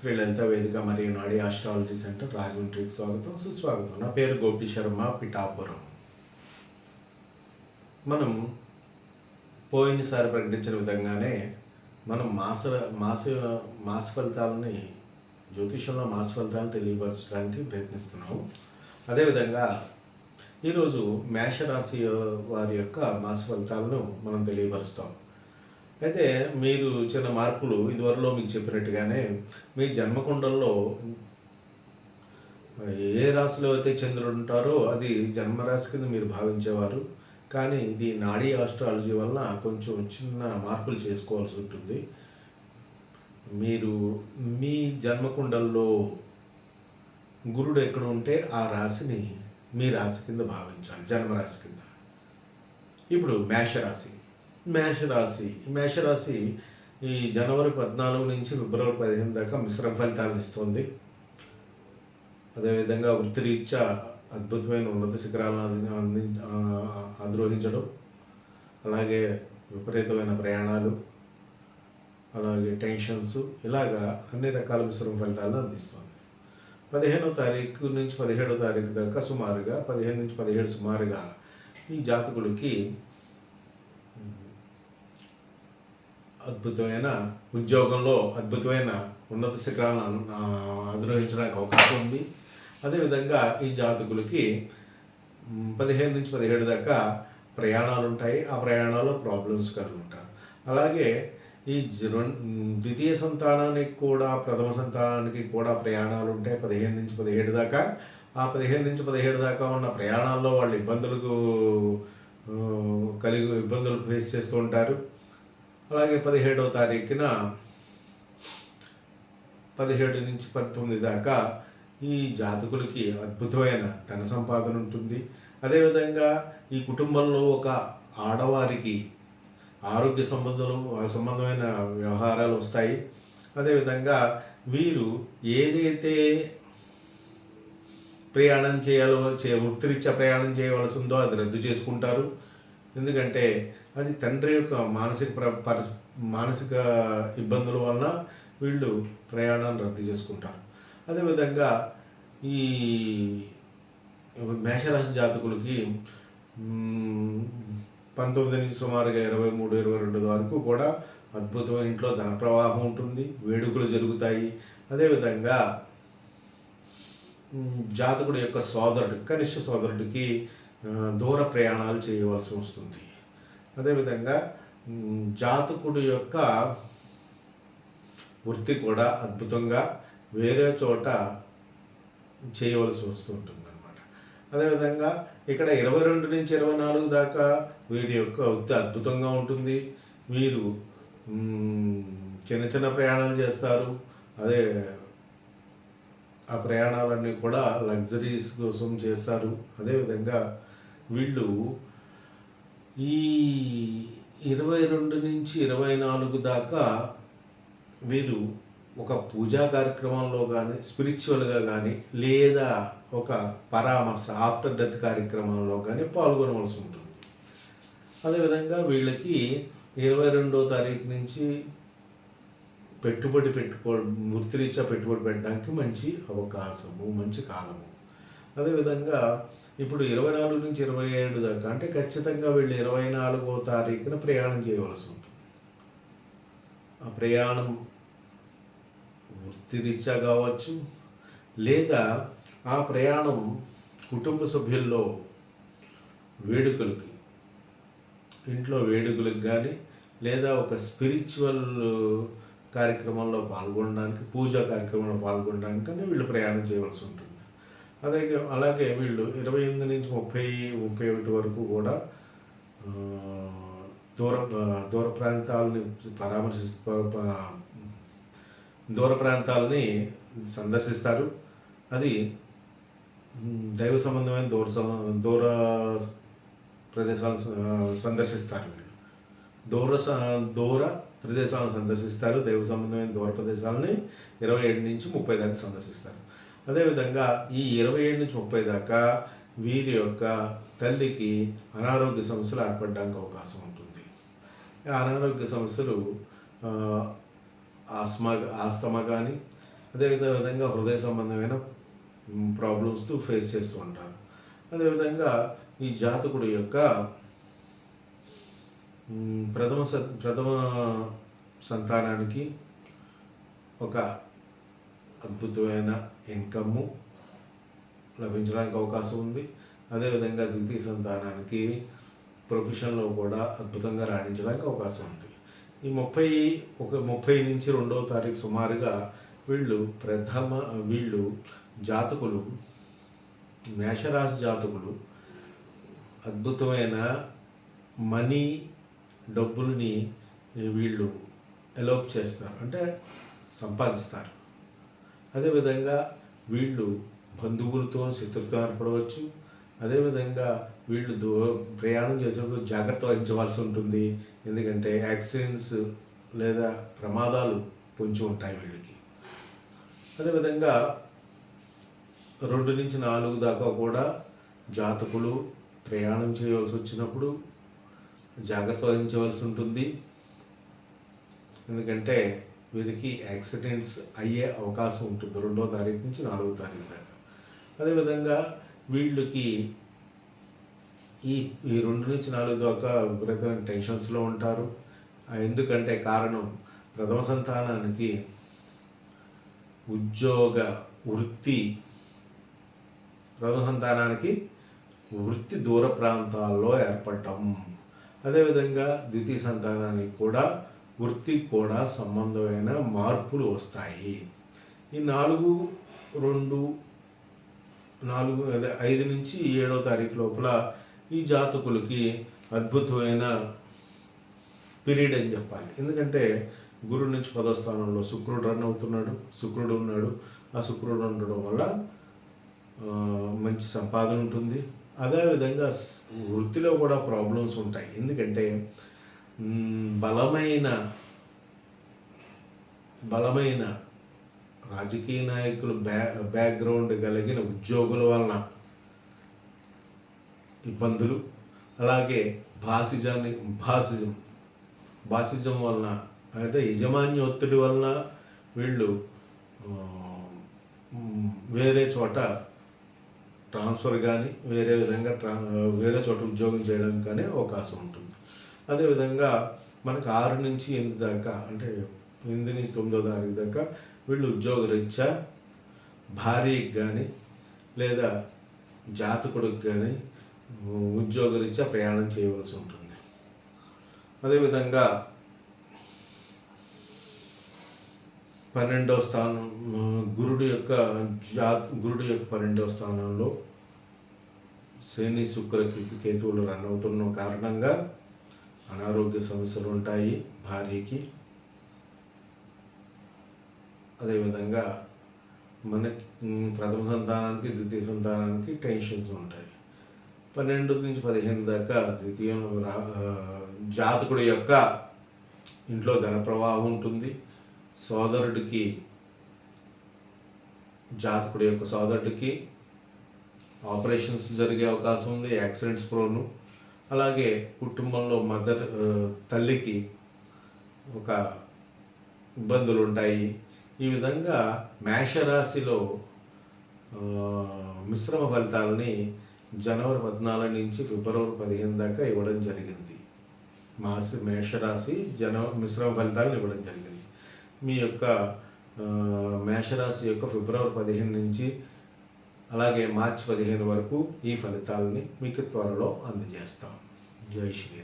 శ్రీ లలిత వేదిక మరియు నాడి ఆస్ట్రాలజీ సెంటర్ రాజమండ్రికి స్వాగతం సుస్వాగతం. నా పేరు గోపి శర్మ పిఠాపురం. మనం పోయినసారి ప్రకటించిన విధంగానే మనం మాస మాస మాస ఫలితాలని జ్యోతిషంలో మాస ఫలితాలను తెలియపరచడానికి ప్రయత్నిస్తున్నాము. అదేవిధంగా ఈరోజు మేషరాశి వారి యొక్క మాస ఫలితాలను మనం తెలియపరుస్తాం. అయితే మీరు చిన్న మార్పులు ఇదివరలో మీకు చెప్పినట్టుగానే మీ జన్మకుండల్లో ఏ రాశిలో అయితే చంద్రుడు ఉంటారో అది జన్మరాశి కింద మీరు భావించేవారు. కానీ ఇది నాడీ ఆస్ట్రాలజీ వలన కొంచెం చిన్న మార్పులు చేసుకోవాల్సి ఉంటుంది. మీరు మీ జన్మకుండల్లో గురుడు ఎక్కడ ఉంటే ఆ రాశిని మీ రాశి కింద భావించాలి జన్మరాశి కింద. ఇప్పుడు మేషరాశి. మేషరాశి. మేషరాశి ఈ జనవరి పద్నాలుగు నుంచి ఫిబ్రవరి పదిహేను దాకా మిశ్రమ ఫలితాలను ఇస్తుంది. అదేవిధంగా వృత్తిరీత్యా అద్భుతమైన ఉన్నత శిఖరాలను అంది అంది అధిరోహించడం అలాగే విపరీతమైన ప్రయాణాలు. అలాగే టెన్షన్స్. ఇలాగా అన్ని రకాల మిశ్రమ ఫలితాలను అందిస్తుంది. పదిహేనో తారీఖు నుంచి పదిహేడో తారీఖు దాకా సుమారుగా పదిహేను నుంచి పదిహేడు సుమారుగా ఈ జాతకులకి అద్భుతమైన ఉద్యోగంలో అద్భుతమైన ఉన్నత శిఖరాలను ఆ, అధిరోహించడానికి అవకాశం ఉంది. అదేవిధంగా ఈ జాతకులకి పదిహేను నుంచి పదిహేడు దాకా ప్రయాణాలు ఉంటాయి ఆ ప్రయాణాల్లో ప్రాబ్లమ్స్ కలిగి ఉంటారు అలాగే ఈ ద్వితీయ సంతానానికి కూడా ప్రథమ సంతానానికి కూడా ప్రయాణాలు ఉంటాయి పదిహేను నుంచి పదిహేడు దాకా. ఆ పదిహేను నుంచి పదిహేడు దాకా ఉన్న ప్రయాణాల్లో వాళ్ళు ఇబ్బందులకు కలిగి ఇబ్బందులు ఫేస్ చేస్తూ ఉంటారు. అలాగే పదిహేడవ తారీఖున పదిహేడు నుంచి పంతొమ్మిది దాకా ఈ జాతకులకి అద్భుతమైన ధన సంపాదన ఉంటుంది. అదేవిధంగా ఈ కుటుంబంలో ఒక ఆడవారికి ఆరోగ్య సంబంధాలు సంబంధమైన వ్యవహారాలు వస్తాయి. అదేవిధంగా వీరు ఏదైతే ప్రయాణం చేయాలో చే వృత్తిరీత్యా ప్రయాణం చేయవలసి ఉందో అది రద్దు చేసుకుంటారు. ఎందుకంటే అది తండ్రి యొక్క మానసిక ప్ర పరిస్ మానసిక ఇబ్బందుల వలన వీళ్ళు ప్రయాణాన్ని రద్దు చేసుకుంటారు. అదేవిధంగా ఈ మేషరాశి జాతకులకి పంతొమ్మిది నుంచి సుమారుగా ఇరవై మూడు ఇరవై రెండు వరకు కూడా అద్భుతమైన ఇంట్లో ధన ప్రవాహం ఉంటుంది వేడుకలు జరుగుతాయి. అదేవిధంగా జాతకుడు జాతకుడి యొక్క సోదరుడు కనిష్ట సోదరుడికి దూర ప్రయాణాలు చేయవలసి వస్తుంది. అదేవిధంగా జాతకుడు యొక్క వృత్తి కూడా అద్భుతంగా వేరే చోట చేయవలసి వస్తూ ఉంటుంది అనమాట అదేవిధంగా ఇక్కడ ఇరవై రెండు నుంచి ఇరవై నాలుగు దాకా వీడి యొక్క వృత్తి అద్భుతంగా ఉంటుంది. వీరు చిన్న చిన్న ప్రయాణాలు చేస్తారు. అదే ఆ ప్రయాణాలన్నీ కూడా లగ్జరీస్ కోసం చేస్తారు. అదేవిధంగా వీళ్ళు ఈ ఇరవై రెండు నుంచి ఇరవై నాలుగు దాకా వీరు ఒక పూజా కార్యక్రమంలో కానీ స్పిరిచువల్గా కానీ లేదా ఒక పరామర్శ ఆఫ్టర్ డెత్ కార్యక్రమంలో కానీ పాల్గొనవలసి ఉంటుంది. అదేవిధంగా వీళ్ళకి ఇరవై రెండో తారీఖు నుంచి పెట్టుబడి పెట్టుకో వృత్తిరీత్యా పెట్టుబడి పెట్టడానికి మంచి అవకాశము మంచి కాలము. అదేవిధంగా ఇప్పుడు ఇరవై నాలుగు నుంచి ఇరవై ఏడు దాకా అంటే ఖచ్చితంగా వీళ్ళు ఇరవై నాలుగో తారీఖున ప్రయాణం చేయవలసి ఉంటుంది. ఆ ప్రయాణం వృత్తిరీత్యా కావచ్చు లేదా ఆ ప్రయాణం కుటుంబ సభ్యుల్లో వేడుకలకి ఇంట్లో వేడుకలకు కానీ లేదా ఒక స్పిరిచువల్ కార్యక్రమంలో పాల్గొనడానికి పూజా కార్యక్రమంలో పాల్గొనడానికి కానీ వీళ్ళు ప్రయాణం చేయవలసి ఉంటుంది. అదే అలాగే వీళ్ళు ఇరవై ఎనిమిది నుంచి ముప్పై ముప్పై ఒకటి వరకు కూడా దూర దూర ప్రాంతాలని పరామర్శిస్తూ దూర ప్రాంతాలని సందర్శిస్తారు. అది దైవ సంబంధమైన దూర దూర ప్రదేశాలను సందర్శిస్తారు వీళ్ళు. దూర స- దూర ప్రదేశాలను సందర్శిస్తారు. దైవ సంబంధమైన దూర ప్రదేశాలని ఇరవై ఏడు నుంచి ముప్పై దాకా సందర్శిస్తారు. అదేవిధంగా ఈ ఇరవై ఏడు నుంచి ముప్పై దాకా వీరి యొక్క తల్లికి అనారోగ్య సమస్యలు ఏర్పడడానికి అవకాశం ఉంటుంది. ఈ అనారోగ్య సమస్యలు ఆ, ఆస్మా ఆస్తమా కానీ అదేవిధంగా హృదయ సంబంధమైన ప్రాబ్లమ్స్ ఫేస్ చేస్తూ ఉంటారు. అదేవిధంగా ఈ జాతకుడు యొక్క ప్రథమ స ప్రథమ సంతానానికి ఒక అద్భుతమైన ఇన్కమ్ము లభించడానికి అవకాశం ఉంది. అదేవిధంగా ద్వితీయ సంతానానికి ప్రొఫెషన్లో కూడా అద్భుతంగా రాణించడానికి అవకాశం ఉంది. ఈ ముప్పై ఒక ముప్పై నుంచి రెండవ తారీఖు సుమారుగా వీళ్ళు ప్రథమ వీళ్ళు జాతకులు మేషరాశి జాతకులు అద్భుతమైన మనీ డబ్బుల్ని వీళ్ళు ఎలోప్ చేస్తారు. అంటే సంపాదిస్తారు. అదేవిధంగా వీళ్ళు బంధువులతో శత్రుతో ఏర్పడవచ్చు. అదేవిధంగా వీళ్ళు దూ ప్రయాణం చేసేప్పుడు జాగ్రత్త వహించవలసి ఉంటుంది. ఎందుకంటే యాక్సిడెంట్స్ లేదా ప్రమాదాలు పొంచి ఉంటాయి వీళ్ళకి. అదేవిధంగా రెండు నుంచి నాలుగు దాకా కూడా జాతకులు ప్రయాణం చేయవలసి వచ్చినప్పుడు జాగ్రత్త వహించవలసి ఉంటుంది. ఎందుకంటే వీరికి యాక్సిడెంట్స్ అయ్యే అవకాశం ఉంటుంది రెండో తారీఖు నుంచి నాలుగో తారీఖు దాకా. అదేవిధంగా వీళ్ళకి ఈ ఈ రెండు నుంచి నాలుగు దాకా విపరీతమైన టెన్షన్స్లో ఉంటారు. ఎందుకంటే కారణం ప్రథమ సంతానానికి ఉద్యోగ వృత్తి ప్రథమ సంతానానికి వృత్తి దూర ప్రాంతాల్లో ఏర్పడటం. అదేవిధంగా ద్వితీయ సంతానానికి కూడా వృత్తి కూడా సంబంధమైన మార్పులు వస్తాయి. ఈ నాలుగు రెండు నాలుగు అదే ఐదు నుంచి ఏడో తారీఖు లోపల ఈ జాతకులకి అద్భుతమైన పీరియడ్ అని చెప్పాలి. ఎందుకంటే గురువు నుంచి పదో స్థానంలో శుక్రుడు రన్ అవుతున్నాడు శుక్రుడు ఉన్నాడు. ఆ శుక్రుడు ఉండడం వల్ల మంచి సంపాదన ఉంటుంది. అదేవిధంగా వృత్తిలో కూడా ప్రాబ్లమ్స్ ఉంటాయి. ఎందుకంటే బలమైన బలమైన రాజకీయ నాయకులు బ్యా బ్యాక్గ్రౌండ్ కలిగిన ఉద్యోగుల వలన ఇబ్బందులు. అలాగే భాసిజాన్ని భాసిజం భాసిజం వలన అంటే యజమాన్య ఒత్తిడి వలన వీళ్ళు వేరే చోట ట్రాన్స్ఫర్ కానీ వేరే విధంగా ట్రా వేరే చోట ఉద్యోగం చేయడానికి కానీ అవకాశం ఉంటుంది. అదేవిధంగా మనకు ఆరు నుంచి ఎనిమిది దాకా అంటే ఎనిమిది నుంచి తొమ్మిదో తారీఖు దాకా వీళ్ళు ఉద్యోగ రీత్యా భార్యకి కానీ లేదా జాతకుడికి కానీ ఉద్యోగ రీత్యా ప్రయాణం చేయవలసి ఉంటుంది. అదేవిధంగా పన్నెండవ స్థానం గురుడు యొక్క జా గురుడు యొక్క పన్నెండవ స్థానంలో శని శుక్ర కేతువులు రన్ అవుతున్న కారణంగా అనారోగ్య సమస్యలు ఉంటాయి భార్యకి. అదేవిధంగా మనకి ప్రథమ సంతానానికి ద్వితీయ సంతానానికి టెన్షన్స్ ఉంటాయి. పన్నెండు నుంచి పదిహేను దాకా ద్వితీయ జాతకుడి యొక్క ఇంట్లో ధన ప్రవాహం ఉంటుంది. సోదరుడికి జాతకుడి యొక్క సోదరుడికి ఆపరేషన్స్ జరిగే అవకాశం ఉంది యాక్సిడెంట్స్ ప్రోను. అలాగే కుటుంబంలో మదర్ తల్లికి ఒక ఇబ్బందులు ఉంటాయి ఈ విధంగా మేషరాశిలో మిశ్రమ ఫలితాలని జనవరి పద్నాలుగు నుంచి ఫిబ్రవరి పదిహేను దాకా ఇవ్వడం జరిగింది. మాస మేషరాశి జన మిశ్రమ ఫలితాలను ఇవ్వడం జరిగింది. మీ యొక్క మేషరాశి యొక్క ఫిబ్రవరి పదిహేను నుంచి అలాగే మార్చి పదిహేను వరకు ఈ ఫలితాలని మీకు త్వరలో అందజేస్తాం. జై శ్రీ